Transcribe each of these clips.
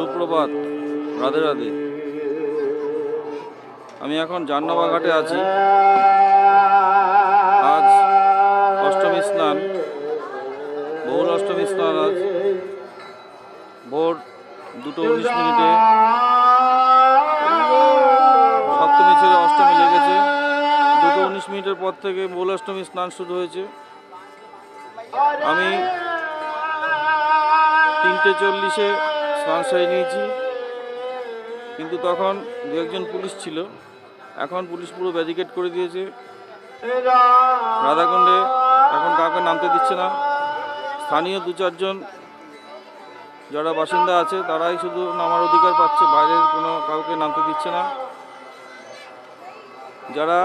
সুপ্রভাত। রাধে রাধে। আমি এখন জান্নাবা ঘাটে আছি। আজ অষ্টমী স্নান। বহুল অষ্টমী স্নান আজ। ভোর দুটো উনিশ মিনিটে। সপ্তমী ছেড়ে অষ্টমী লেগেছে। দুটো উনিশ মিনিটের পর থেকে বহুল অষ্টমী স্নান শুরু হয়েছে। আমি তিনটে চল্লিশে সেরে নিয়েছি। কিন্তু তখন দু একজন পুলিশ ছিল। এখন পুলিশ পুরো ব্যারিকেড করে দিয়েছে। রাধাকুণ্ডে এখন কাউকে নামতে দিচ্ছে না। স্থানীয় দু চারজন যারা বাসিন্দা আছে, তারাই শুধু নামার অধিকার পাচ্ছে। বাইরের কোনো কাউকে নামতে দিচ্ছে না। যারা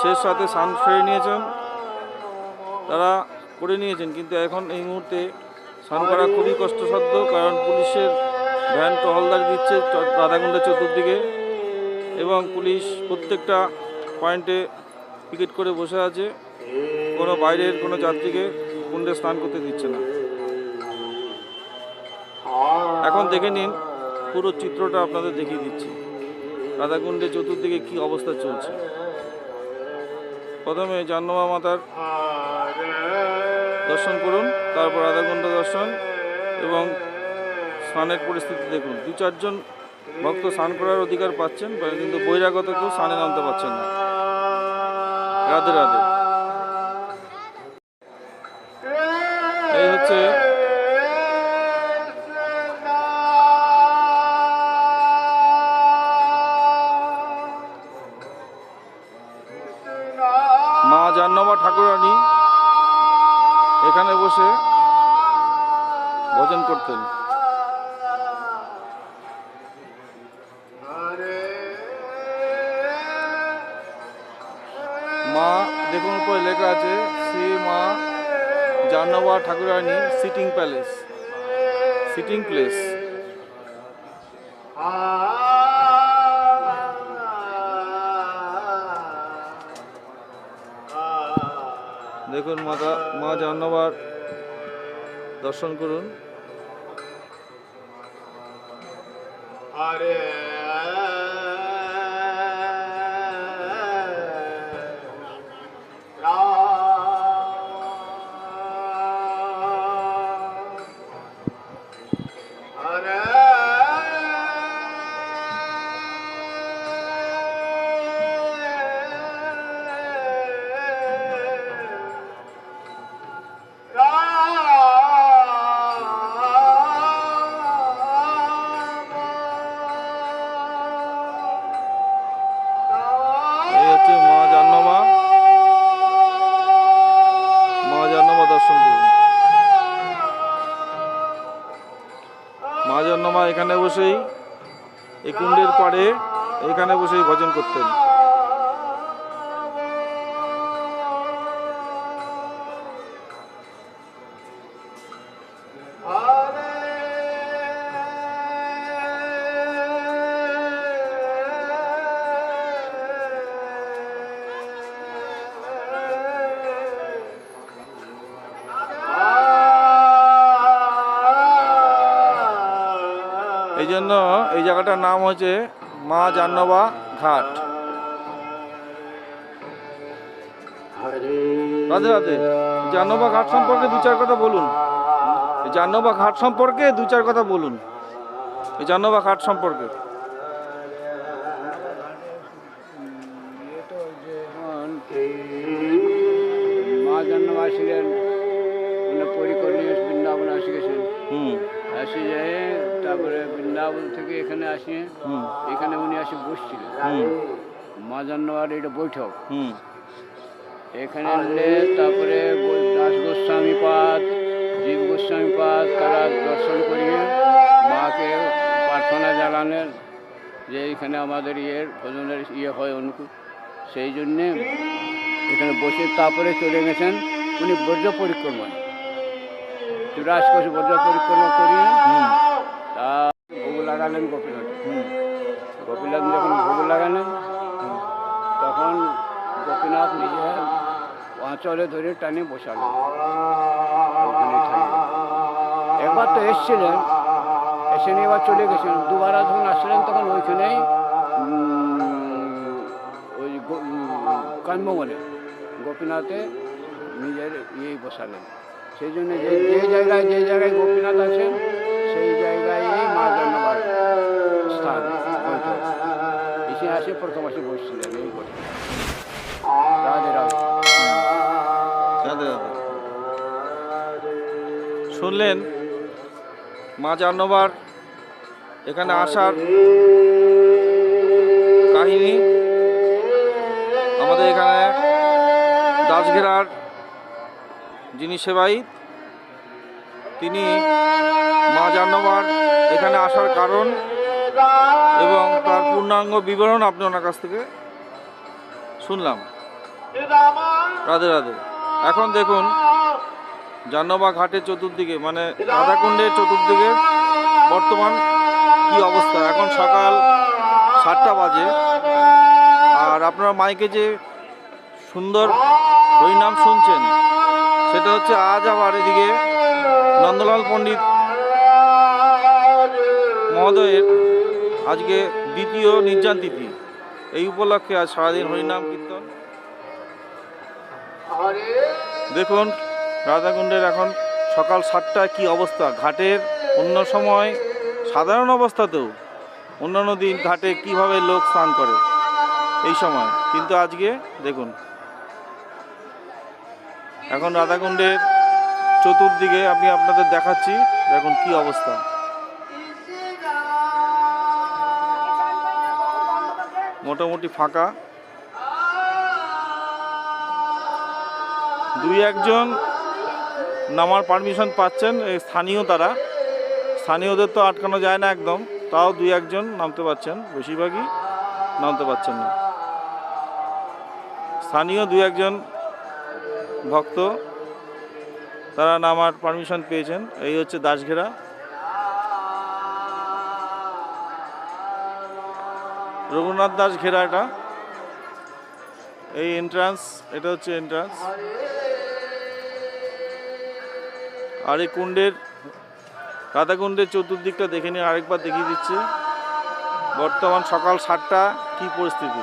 শেষ সাথে স্নান সেরে নিয়েছেন, তারা করে নিয়েছেন। কিন্তু এখন এই মুহূর্তে স্নান করা খুবই কষ্টসাধ্য, কারণ পুলিশের ভ্যান টহলদারি দিচ্ছে রাধাকুণ্ডের চতুর্দিকে এবং পুলিশ প্রত্যেকটা পয়েন্টে পিকেট করে বসে আছে। কোনো বাইরের কোনো যাত্রীকে কুণ্ডে স্নান করতে দিচ্ছে না। এখন দেখে নিন, পুরো চিত্রটা আপনাদের দেখিয়ে দিচ্ছি। রাধাকুণ্ডে চতুর্দিকে কি অবস্থা চলছে। প্রথমে জাহ্নমা মাতার দর্শন করুন। তারপর রাধাকুণ্ড দর্শন এবং স্নানের পরিস্থিতি দেখুন। দু চারজন ভক্ত স্নান করার অধিকার পাচ্ছেন কিন্তু বৈরাগত কেউ স্নানে নামতে পারছেন না। রাধে রাধে। এই হচ্ছে এখানে বসে ভজন করতেন। মা, দেখুন উপরে লেখা আছে Shri Ma Jahnava Thakurani sitting palace, sitting place. মা দর্শন করুন। মা জাহ্নমা এখানে বসেই এই কুণ্ডের পাড়ে এখানে বসেই ভজন করতেন। জন্য এই জায়গাটার নাম হচ্ছে মা জাহ্নবা ঘাট। রাধে রাধে। জাহ্নবা ঘাট সম্পর্কে দু চার কথা বলুন। এই জাহ্নবা ঘাট সম্পর্কে দু চার কথা বলুন। এই জাহ্নবা ঘাট সম্পর্কে। মা জন্ম আসিলেন মানে পরিকর নিয়ে বৃন্দাবন আসি গেছেন হুম। আসি যায় তারপরে বৃন্দাবন থেকে এখানে আসি। এখানে উনি আসি বসছিলেন। হুম। এটা বৈঠক। এখানে এলে তারপরে দাস গোস্বামী পাদ জীব গোস্বামী পাদ তারা দর্শন করিয়ে মাকে প্রার্থনা জানালেন যে এখানে আমাদের ইয়ের ভজনের ইয়ে হয় অনুকূল। সেই জন্যে এখানে বসে তারপরে চলে গেছেন উনি বজ্র পরিক্রমায় চুরাশ কোষ বজ্র পরিক্রমা হুম। তা ভোগ লাগালেন গোপীনাথ। গোপীনাথ যখন ভোগ লাগালেন তখন গোপীনাথ নিজে আঁচলে ধরে টানে বসালেন। একবার তো এসছিলেন এসে নিয়ে এবার চলে গেছেন দুবার যখন আসছিলেন তখন ওইখানেই ওই উম, গোপীনাথে নিজের ইয়েই বসালেন। সেই জন্য যে যে জায়গায় যে জায়গায় গোপীনাথ আছেন, সেই জায়গায় মা জন্মবার স্থান এসে আসে প্রথম আসে বসছিলেন এই করে শুনলেন, মা জান্নবার এখানে আসার কাহিনী আমাদের এখানে দাসঘেরার যিনি সেবায়িত, তিনি মা জান্নবার এখানে আসার কারণ এবং তার পূর্ণাঙ্গ বিবরণ আপনি ওনার কাছ থেকে শুনলাম। রাধে রাধে। এখন দেখুন, জাহ্নবা ঘাটের চতুর্দিকে মানে রাধাকুণ্ডের চতুর্দিকে বর্তমান কি অবস্থা? এখন সকাল সাতটা বাজে। আর আপনারা মাইকে যে সুন্দর হরিনাম শুনছেন সেটা হচ্ছে আজ আবার এদিকে নন্দলাল পণ্ডিত মহোদয়ের আজকে দ্বিতীয় নির্যান তিথি। এই উপলক্ষে আজ সারাদিন হরিনাম কীর্তন। দেখুন, রাধাকুণ্ডের এখন সকাল সাতটায় কি অবস্থা? ঘাটের অন্য সময় সাধারণ অবস্থাতেও অন্যান্য দিন ঘাটে কীভাবে লোক স্নান করে? এই সময়। কিন্তু আজকে দেখুন এখন রাধাকুণ্ডের চতুর্দিকে আমি আপনাদের দেখাচ্ছি, দেখুন কি অবস্থা। মোটামুটি ফাঁকা। দুই একজন নামার পারমিশন পাচ্ছেন এই স্থানীয় তারা। স্থানীয়দের তো আটকানো যায় না একদম, তাও দুই একজন নামতে পারছেন, বেশিরভাগই নামতে পারছেন না। স্থানীয় দুই একজন ভক্ত, তারা নামার পারমিশন পেয়েছেন। এই হচ্ছে দাসঘেরা। রঘুনাথ দাস ঘেরা এটা। এই এন্ট্রান্স এটা হচ্ছে এন্ট্রান্স আর এই কুণ্ডের রাধাকুণ্ডের চতুর্দিকটা দেখে নিয়ে আরেকবার দেখিয়ে দিচ্ছি। বর্তমান সকাল সাতটা, কি পরিস্থিতি?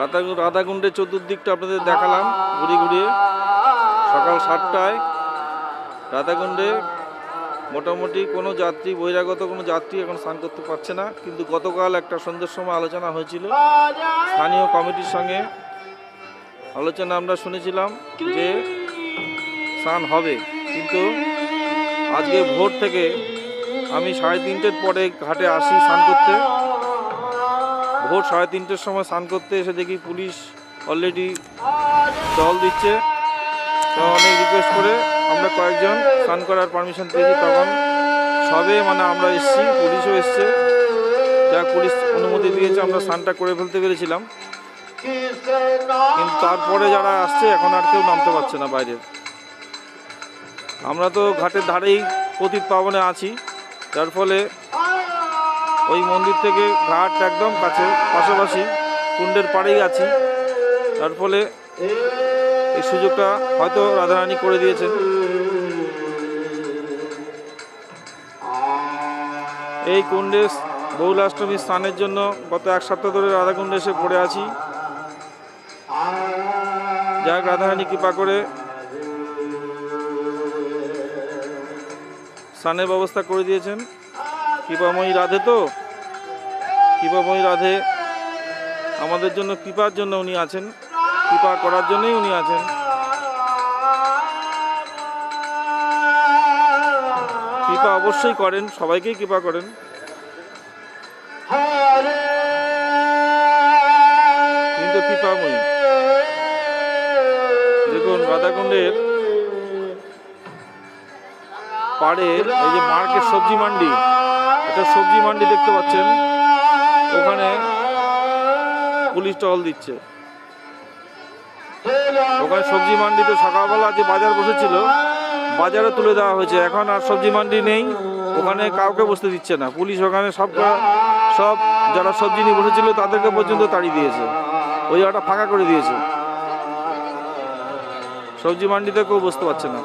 রাধা রাধাকুণ্ডের চতুর্দিকটা আপনাদের দেখালাম ঘুরে ঘুরিয়ে। সকাল সাতটায় রাধাকুণ্ডে মোটামুটি কোনো যাত্রী, বহিরাগত কোনো যাত্রী এখন স্নান করতে পারছে না, কিন্তু গতকাল একটা সন্ধ্যের সময় আলোচনা হয়েছিল স্থানীয় কমিটির সঙ্গে। আলোচনা আমরা শুনেছিলাম যে স্নান হবে, কিন্তু আজকে ভোর থেকে আমি সাড়ে তিনটের পরে ঘাটে আসি স্নান করতে। ভোর সাড়ে তিনটের সময় স্নান করতে এসে দেখি পুলিশ অলরেডি জল দিচ্ছে। অনেক রিকোয়েস্ট করে আমরা কয়েকজন স্নান করার পারমিশন পেয়েছি তখন। সবে মানে আমরা এসছি, পুলিশও এসছে। যা পুলিশ অনুমতি দিয়েছে, আমরা স্নানটা করে ফেলতে পেরেছিলাম। কিন্তু তারপরে যারা আসছে, এখন আর কেউ নামতে পারছে না বাইরের আমরা তো ঘাটের ধারেই পতিত পাবনে আছি। যার ফলে ওই মন্দির থেকে ঘাট একদম কাছে, পাশাপাশি কুণ্ডের পাড়েই আছি। তার ফলে এই সুযোগটা হয়তো রাধারানী করে দিয়েছেন। এই কুণ্ডে বহুলাষ্টমী স্নানের জন্য গত এক সপ্তাহ ধরে রাধাকুণ্ডে এসে পড়ে আছি। যাক রাধারানী কৃপা করে স্নানের ব্যবস্থা করে দিয়েছেন। কৃপাময়ী রাধে তো? কৃপাময়ী রাধে, আমাদের জন্য কৃপার জন্য উনি আছেন। কৃপা করার জন্যই উনি আছেন। কৃপা অবশ্যই করেন, সবাইকেই কৃপা করেন। কিন্তু কৃপাময়ী, দেখুন রাধাকুণ্ডের পাড়ে এই যে মার্কেট সবজি মান্ডি এটা সবজি মান্ডি দেখতে পাচ্ছেন। ওখানে পুলিশ টহল দিচ্ছে। ওখানে সবজি মান্ডিতে সকালবেলা যে বাজার বসেছিল, বাজারে তুলে দেওয়া হয়েছে। এখন আর সবজি মান্ডি নেই, ওখানে কাউকে বসতে দিচ্ছে না। পুলিশ ওখানে সব সব যারা সবজি নিয়ে বসেছিল, তাদেরকে পর্যন্ত তাড়িয়ে দিয়েছে। ওই জায়গাটা ফাঁকা করে দিয়েছে। সবজি মান্ডিতে কেউ বসতে পারছে না।